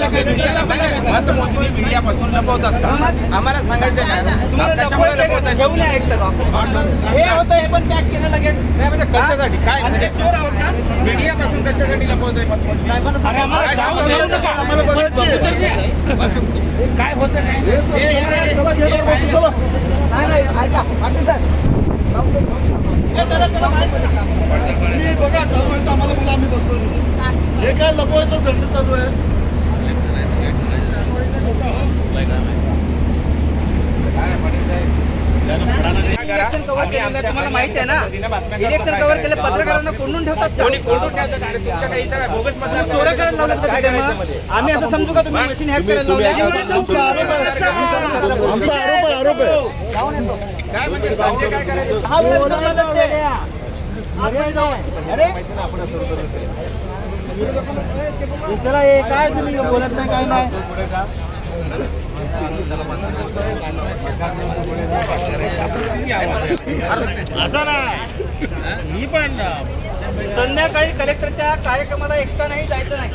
मतमोजणी मीडियापासून लपवतात का? आम्हाला सांगायचं लपवतात? घेऊन. हे होतं हे पण पॅक केलं लगेच. नाही म्हणजे कशासाठी? काय चोर आहोत का? मीडियापासून कशासाठी लपवतोय काय काय होतं. काय नाही. ऐका पाटील साहेब. हे बघा चालू आहे तर आम्हाला बोला आम्ही बसलो हे काय लपवायचं धंदे चालू आहे? इलेक्शन कव्हर केलेलं आहे, तुम्हाला माहिती आहे ना? इलेक्शन कव्हर केले पत्रकारांना कोंडून ठेवतात चोऱ्या करायला लावलं का? आम्ही असं समजू का तुम्ही मशीन हॅक करायला लावल्या आमचा आरोप आहे आहे. म्हणजे म्हणजे हा वेळा विचारलं जाऊ. अरे? चला हे काय तुम्ही बोलत नाही काय नाही? असं नाही मी पण संध्याकाळी कलेक्टरच्या कार्यक्रमाला एकटा नाही जायचं नाही.